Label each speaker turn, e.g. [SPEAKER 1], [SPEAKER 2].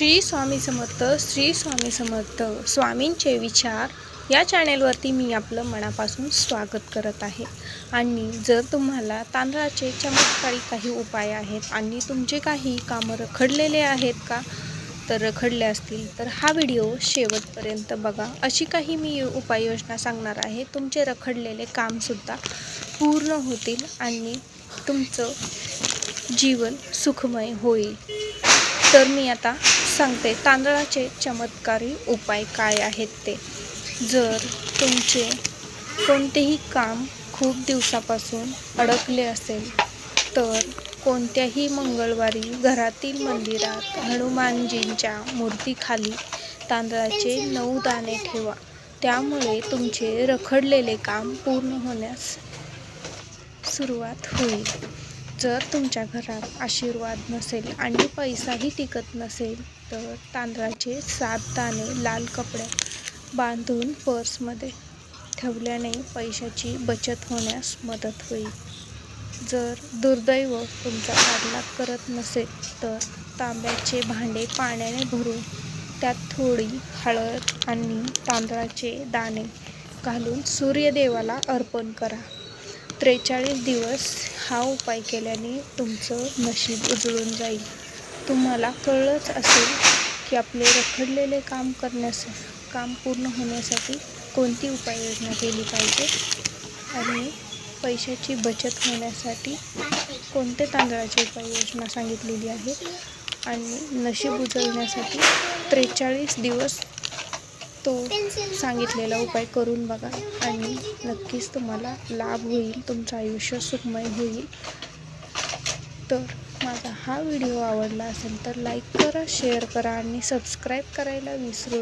[SPEAKER 1] श्री स्वामी समर्थ श्री स्वामी समर्थ स्वामींचे विचार. या चॅनेलवरती मी आपलं मनापासून स्वागत करत आहे. आणि जर तुम्हाला तांदळाचे चमत्कारी काही उपाय आहेत आणि तुमचे काही कामं रखडलेले आहेत का तर रखडले असतील तर हा व्हिडिओ शेवटपर्यंत बघा. अशी काही मी उपाययोजना सांगणार आहे. तुमचे रखडलेले कामसुद्धा पूर्ण होतील आणि तुमचं जीवन सुखमय होईल. तर मी आता सांगते तांदळाचे चमत्कारी उपाय काय आहेत ते. जर तुमचे कोणतेही काम खूप दिवसापासून अडकले असेल तर कोणत्याही मंगळवारी घरातील मंदिरात हनुमानजींच्या मूर्तीखाली तांदळाचे नऊ दाणे ठेवा. त्यामुळे तुमचे रखडलेले काम पूर्ण होण्यास सुरुवात होईल. जर तुमच्या घरात आशीर्वाद नसेल आणि पैसाही टिकत नसेल तर तांदळाचे सात दाणे लाल कपड्यात बांधून पर्समध्ये ठेवल्याने पैशाची बचत होण्यास मदत होईल. जर दुर्दैव तुमचा पाठलाग करत नसेल तर तांब्याचे भांडे पाण्याने भरून त्यात थोडी हळद आणि तांदळाचे दाणे घालून सूर्यदेवाला अर्पण करा. त्रेचाळीस दिवस हा उपाय केल्याने तुमचं नशीब उजळून जाईल. तुम्हाला कळलंच असेल की आपले रखडलेले काम करण्यास काम पूर्ण होण्यासाठी कोणती उपाययोजना केली पाहिजे? आणि पैशाची बचत होण्यासाठी कोणते तांदळाची उपाययोजना सांगितलेली आहे? आणि नशीब उजळण्यासाठी त्रेचाळीस दिवस तो सांगितलेला उपाय करून बघा आणि नक्कीच तुम्हाला लाभ होईल तुमचं आयुष्य सुखमय होईल. तर माझा हा व्हिडिओ आवडला असेल तर लाईक करा शेअर करा आणि सबस्क्राईब करायला विसरू